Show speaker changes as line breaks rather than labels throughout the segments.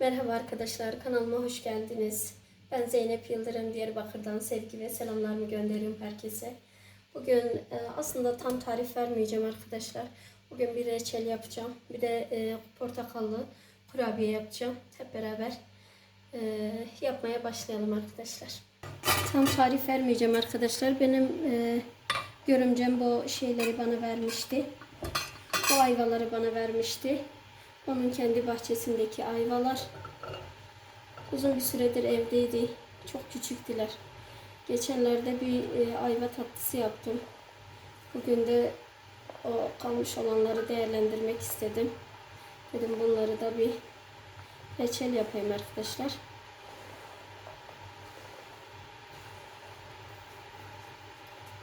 Merhaba arkadaşlar, kanalıma hoş geldiniz. Ben Zeynep Yıldırım Diyarbakır'dan sevgi ve selamlarımı gönderiyorum herkese. Bugün e, aslında tam tarif vermeyeceğim arkadaşlar. Bugün bir reçel yapacağım. Bir de e, portakallı kurabiye yapacağım. Hep beraber e, yapmaya başlayalım arkadaşlar. Tam tarif vermeyeceğim arkadaşlar. Benim görümcem bu şeyleri bana vermişti. Bu ayvaları bana vermişti. Onun kendi bahçesindeki ayvalar. Uzun bir süredir evdeydi. Çok küçüktüler. Geçenlerde bir e, ayva tatlısı yaptım. Bugün de o kalmış olanları değerlendirmek istedim. Dedim bunları da bir reçel yapayım arkadaşlar.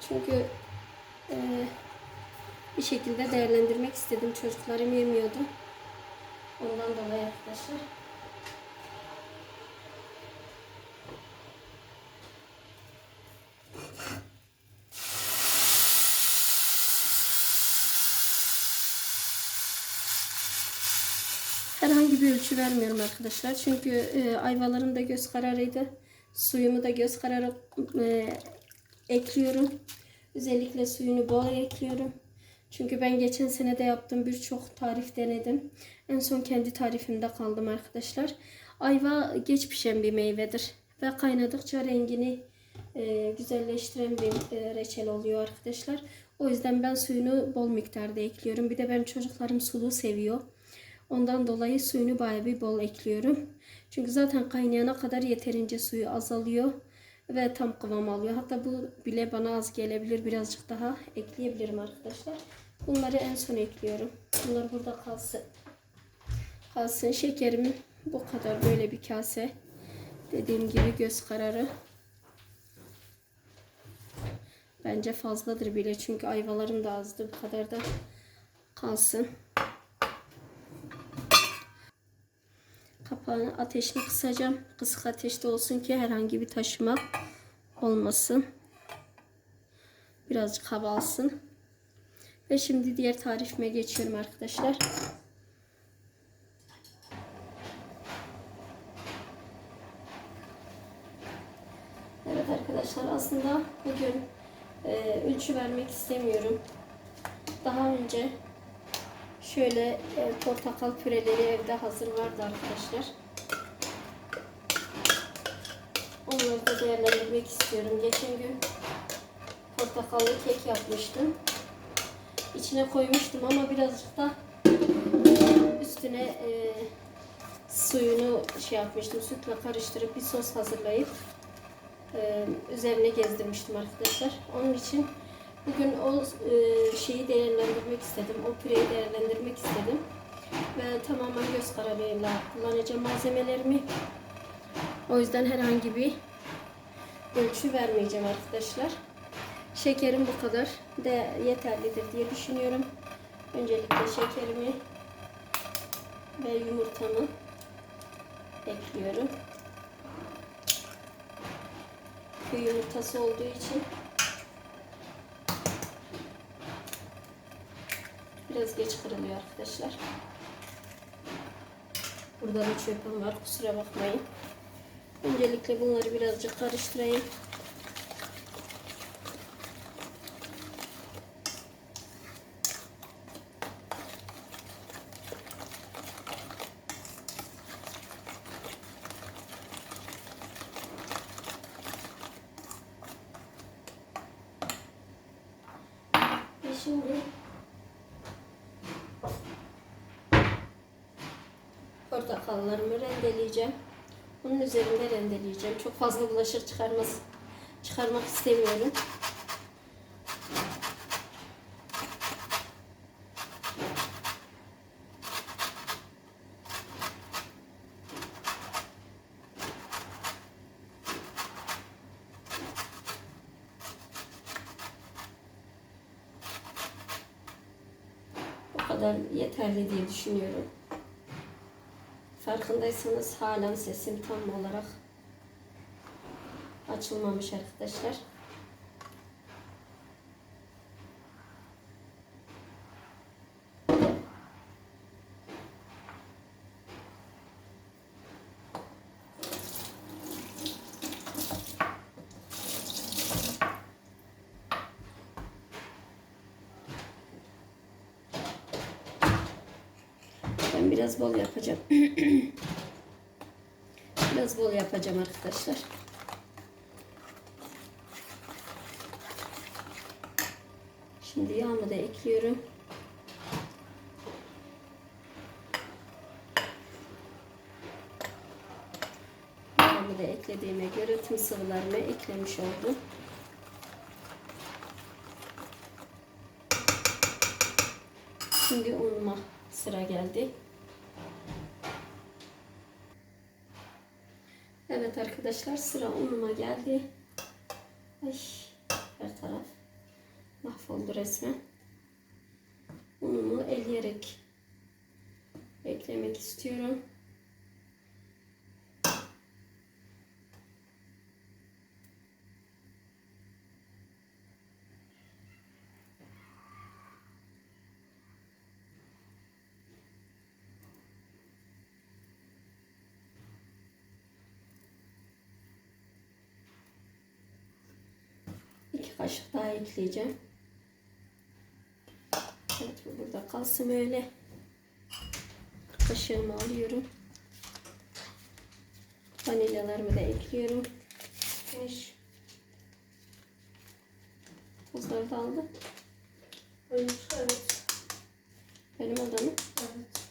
Çünkü e, bir şekilde değerlendirmek istedim. Çocuklarım yemiyordu. Ondan dolayı arkadaşlar. Herhangi bir ölçü vermiyorum arkadaşlar. Çünkü e, ayvalarım da göz kararıydı. Suyumu da göz kararı e, ekliyorum. Özellikle suyunu bol ekliyorum. Çünkü ben geçen sene de yaptım birçok tarif denedim. En son kendi tarifimde kaldım arkadaşlar. Ayva geç pişen bir meyvedir. Ve kaynadıkça rengini e, güzelleştiren bir e, reçel oluyor arkadaşlar. O yüzden ben suyunu bol miktarda ekliyorum. Bir de ben çocuklarım sulu seviyor. Ondan dolayı suyunu bayağı bir bol ekliyorum. Çünkü zaten kaynayana kadar yeterince suyu azalıyor ve tam kıvam alıyor. Hatta bu bile bana az gelebilir. Birazcık daha ekleyebilirim arkadaşlar. Bunları en son ekliyorum. Bunlar burada kalsın. Kalsın. Şekerim bu kadar böyle bir kase. Dediğim gibi göz kararı. Bence fazladır bile. Çünkü ayvalarım da azdı. Bu kadar da kalsın. Kapağını ateşini kısacağım. Kısık ateşte olsun ki herhangi bir taşıma olmasın. Birazcık hava alsın. Ve şimdi diğer tarifime geçiyorum arkadaşlar. Evet arkadaşlar aslında bugün e, ölçü vermek istemiyorum. Daha önce şöyle e, portakal püreleri evde hazır vardı arkadaşlar. Onları da değerlendirmek istiyorum. Geçen gün portakallı kek yapmıştım. İçine koymuştum ama birazcık da üstüne e, suyunu şey yapmıştım. Sütle karıştırıp bir sos hazırlayıp e, üzerine gezdirmiştim arkadaşlar. Onun için bugün o e, şeyi değerlendirmek istedim. O püreyi değerlendirmek istedim. Ve tamamen göz kararıyla kullanacağım malzemelerimi. O yüzden herhangi bir ölçü vermeyeceğim arkadaşlar. Şekerim bu kadar de yeterlidir diye düşünüyorum. Öncelikle şekerimi ve yumurtamı ekliyorum. Bu yumurtası olduğu için biraz geç kırılıyor arkadaşlar. Burada da çöpüm var kusura bakmayın. Öncelikle bunları birazcık karıştırayım. Ve şimdi portakallarımı rendeleyeceğim. Bunun üzerinde rendeleyeceğim. Çok fazla bulaşık çıkarmaz, çıkarmak istemiyorum. Bu kadar yeterli diye düşünüyorum. Farkındaysanız halen sesim tam olarak açılmamış arkadaşlar. Biraz bol yapacağım. Biraz bol yapacağım arkadaşlar. Şimdi yağımı da ekliyorum. Yağımı da eklediğime göre tüm sıvılarımı eklemiş oldum. Şimdi unuma sıra geldi. Evet arkadaşlar sıra unuma geldi. Ay her taraf mahvoldu resmen. Unumu eleyerek eklemek istiyorum. Kaşık daha ekleyeceğim. Evet bu burada kalsın öyle. Kaşığımı alıyorum. Vanilyalarımı da ekliyorum. Beş. Tuzları da aldım.
Evet.
Benim odamı.
Evet.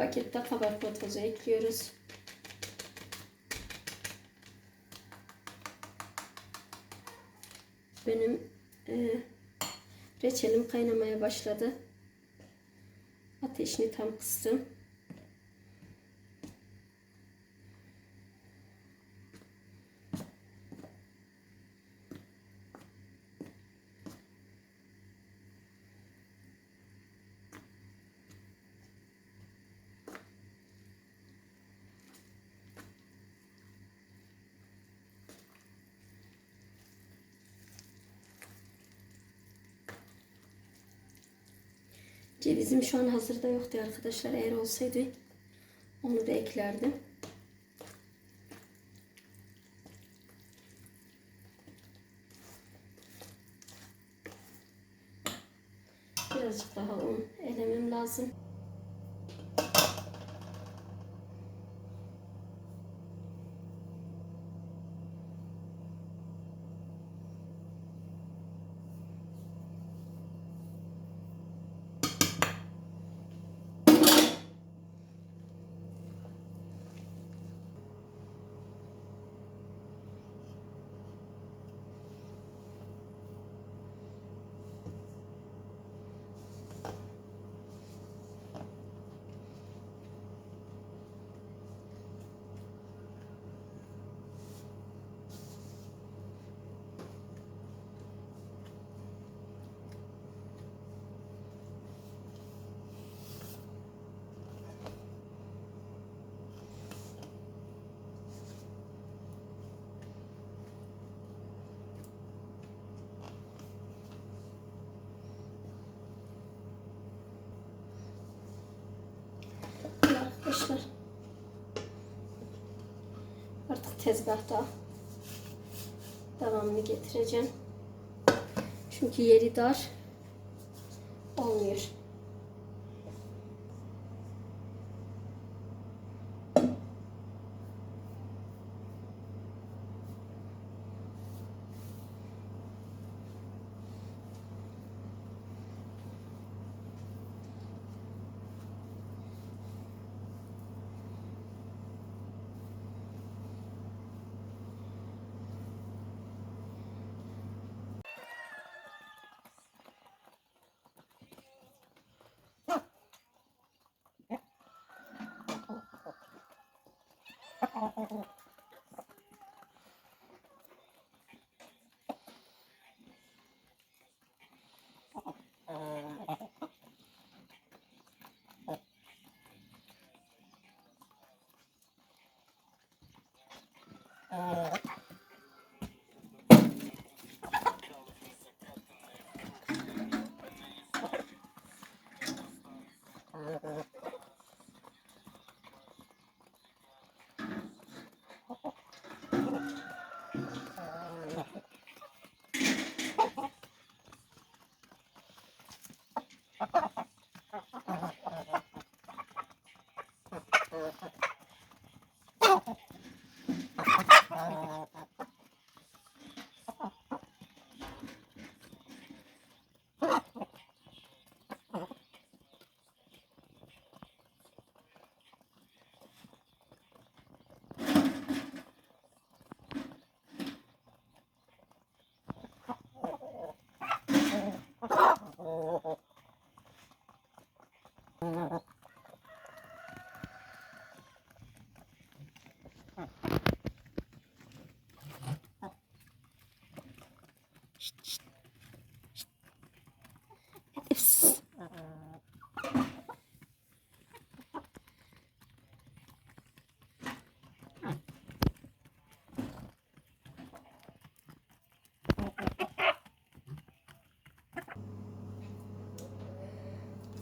İki paket de kabartma tozu ekliyoruz. Benim e, reçelim kaynamaya başladı. Ateşini tam kıstım. Cevizim şu an hazırda yoktu arkadaşlar. Eğer olsaydı onu da eklerdim. Birazcık daha un elemem lazım. Arkadaşlar artık tezgahta devamını getireceğim. Çünkü yeri dar Uh...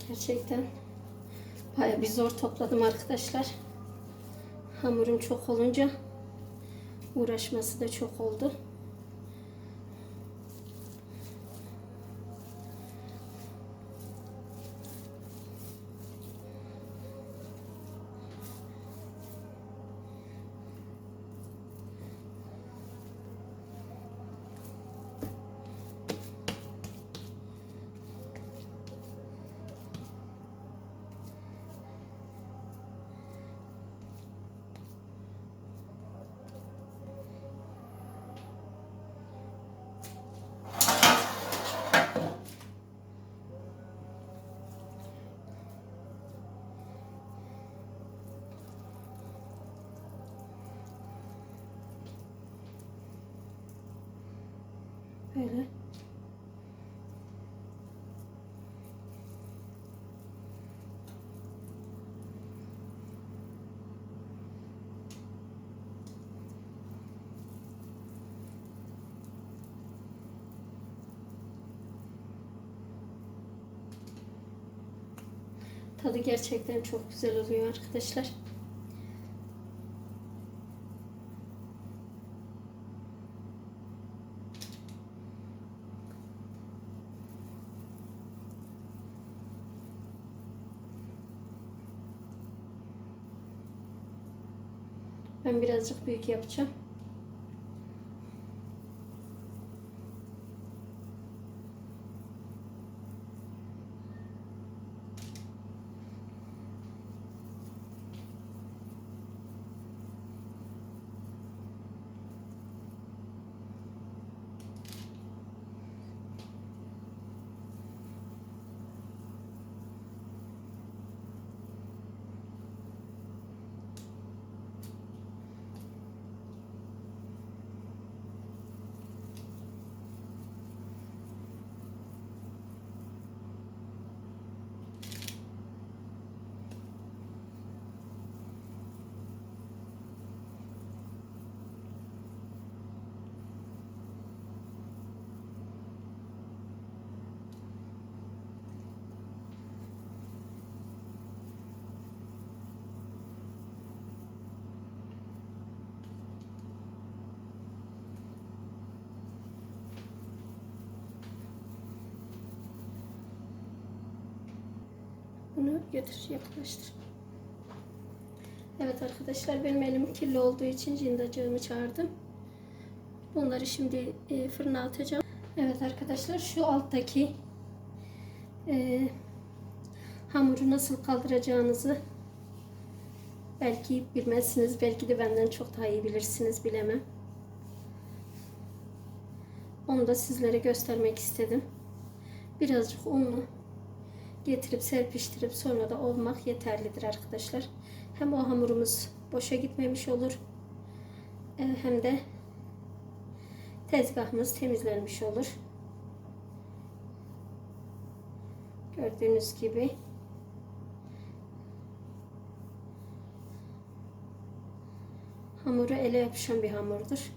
Gerçekten baya bir zor topladım arkadaşlar. Hamurum çok olunca uğraşması da çok oldu. Böyle. Tadı gerçekten çok güzel oluyor arkadaşlar. Ben birazcık büyük yapacağım. Bunu götür yaklaştır. Evet arkadaşlar benim elim kirli olduğu için cindacığımı çağırdım. Bunları şimdi e, fırına atacağım. Evet arkadaşlar şu alttaki e, hamuru nasıl kaldıracağınızı belki bilmezsiniz. Belki de benden çok daha iyi bilirsiniz bilemem. Onu da sizlere göstermek istedim. Birazcık unlu getirip serpiştirip sonra da olmak yeterlidir arkadaşlar. Hem o hamurumuz boşa gitmemiş olur e, hem de tezgahımız temizlenmiş olur. Gördüğünüz gibi hamuru ele yapışan bir hamurdur.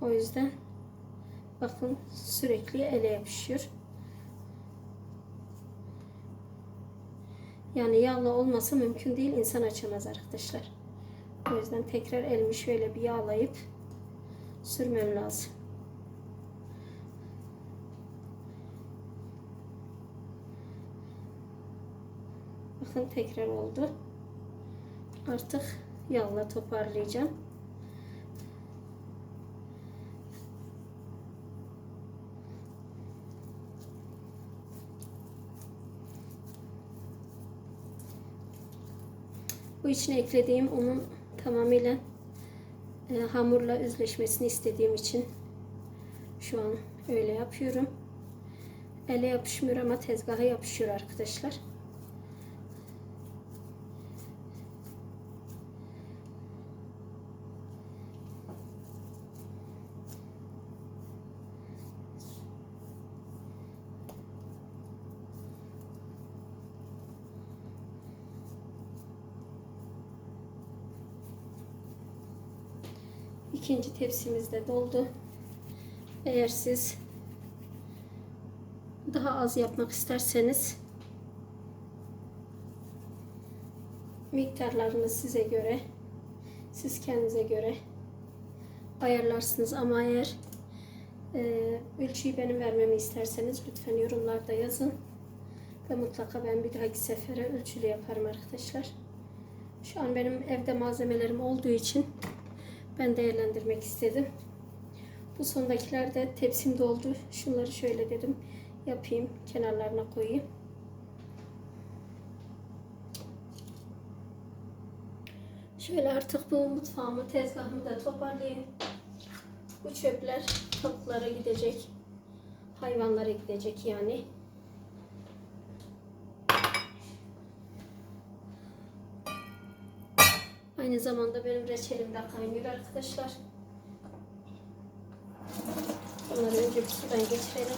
O yüzden bakın sürekli ele yapışıyor. Yani yağlı olmasa mümkün değil insan açamaz arkadaşlar. O yüzden tekrar elimi şöyle bir yağlayıp sürmem lazım. Bakın tekrar oldu. Artık yağla toparlayacağım. İçine eklediğim unun tamamıyla e, hamurla özleşmesini istediğim için şu an öyle yapıyorum. ele yapışmıyor ama tezgaha yapışıyor arkadaşlar. İkinci tepsimiz de doldu. Eğer siz daha az yapmak isterseniz miktarlarını size göre siz kendinize göre ayarlarsınız ama eğer e, ölçüyü benim vermemi isterseniz lütfen yorumlarda yazın ve mutlaka ben bir dahaki sefere ölçülü yaparım arkadaşlar. Şu an benim evde malzemelerim olduğu için ben değerlendirmek istedim. Bu sondakiler de tepsim doldu. Şunları şöyle dedim yapayım. Kenarlarına koyayım. Şöyle artık bu mutfağımı, tezgahımı da toparlayayım. Bu çöpler tavuklara gidecek. Hayvanlara gidecek yani. Aynı zamanda benim reçelim de kaynıyor arkadaşlar. Bunları önce bir sudan geçirelim.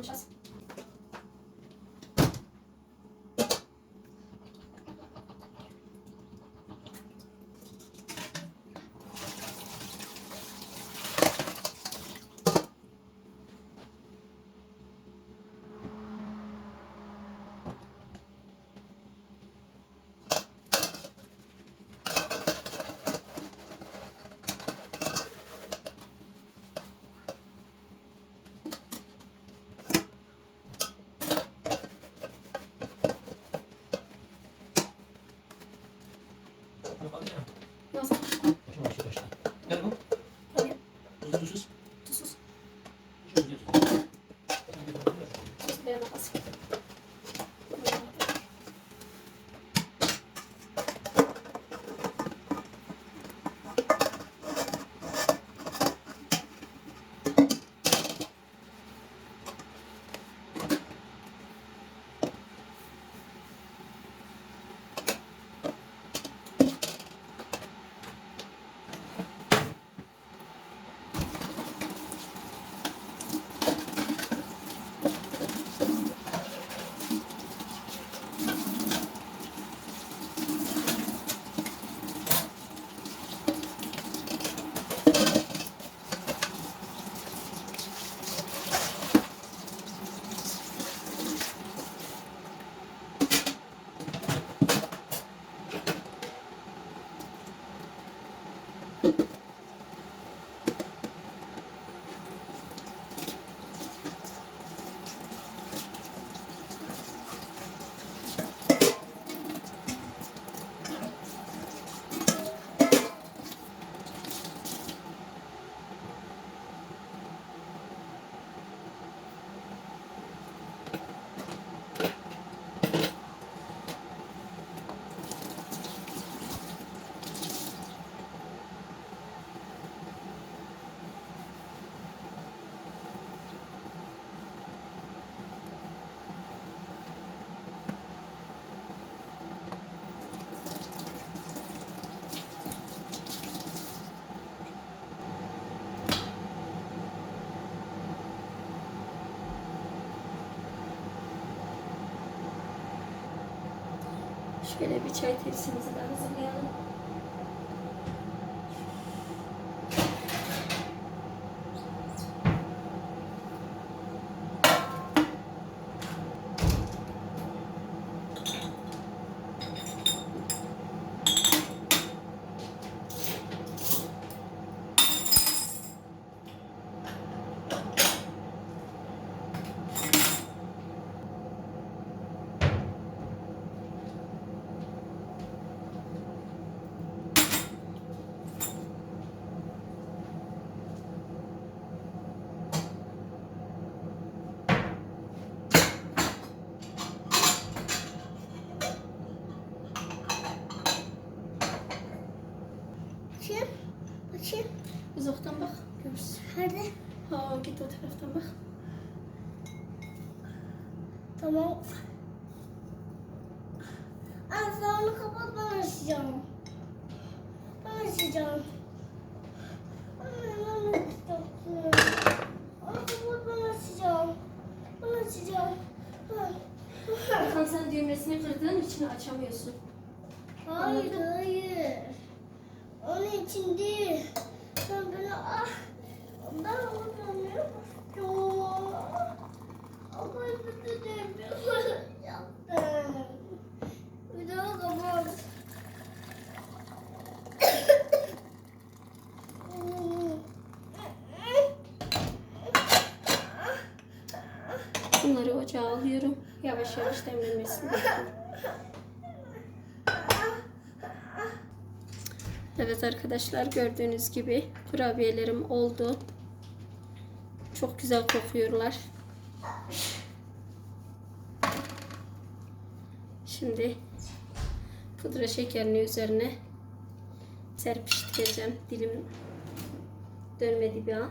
continuação. 이렇게
막
Şöyle
bir çay tepsimizi de hazırlayalım.
Nerede?
Ha git o taraftan bak.
Tamam. Aa, sen onu kapat ben açacağım. Ben açacağım. Anne ben açacağım. Onu kapat ben açacağım. Ben açacağım.
Hakan sen düğmesini kırdığın için açamıyorsun.
Hayır hayır. Onun için değil. Ben bunu ah. Ben onu ne yapacağım? Ama bir de demiyorum. Yaptım. Bir daha kapat.
Bunları ocağa alıyorum. Yavaş yavaş demlenmesini bekliyorum. Evet arkadaşlar gördüğünüz gibi kurabiyelerim oldu. Çok güzel kokuyorlar. Şimdi pudra şekerini üzerine serpiştireceğim. Dilim dönmedi bir an.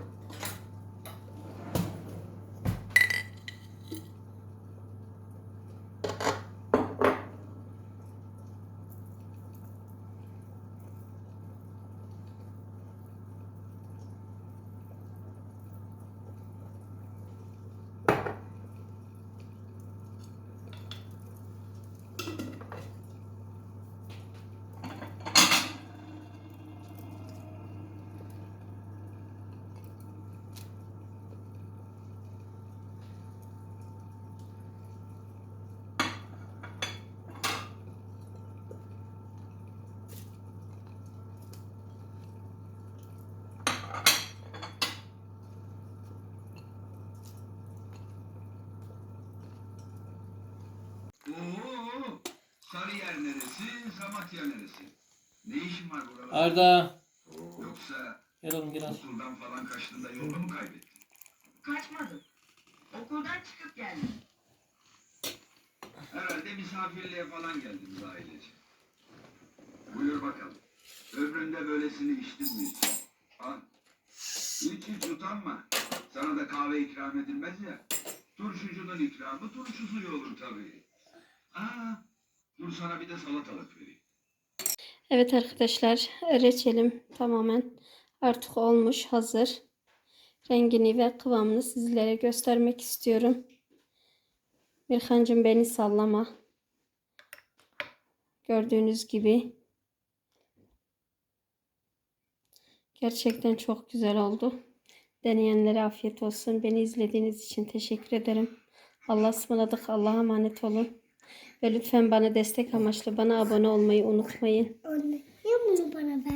Sarıyer neresi, Samatya neresi? Ne işin var buralarda?
Arda.
Yoksa
Gel oğlum gel al.
okuldan falan kaçtığında yolda mı kaybettin?
Kaçmadım. Okuldan çıkıp geldim.
Herhalde misafirliğe falan geldiniz ailece. Buyur bakalım. Ömründe böylesini içtin mi hiç? Al. Hiç hiç utanma. Sana da kahve ikram edilmez ya. Turşucunun ikramı turşu suyu olur tabii. Aa, dur sana bir de salatalık vereyim.
Evet arkadaşlar reçelim tamamen artık olmuş hazır. Rengini ve kıvamını sizlere göstermek istiyorum. Mirhancığım beni sallama. Gördüğünüz gibi. Gerçekten çok güzel oldu. Deneyenlere afiyet olsun. Beni izlediğiniz için teşekkür ederim. Allah'a ısmarladık. Allah'a emanet olun. Ve lütfen bana destek amaçlı bana abone olmayı unutmayın.
Anne, niye bunu bana ver?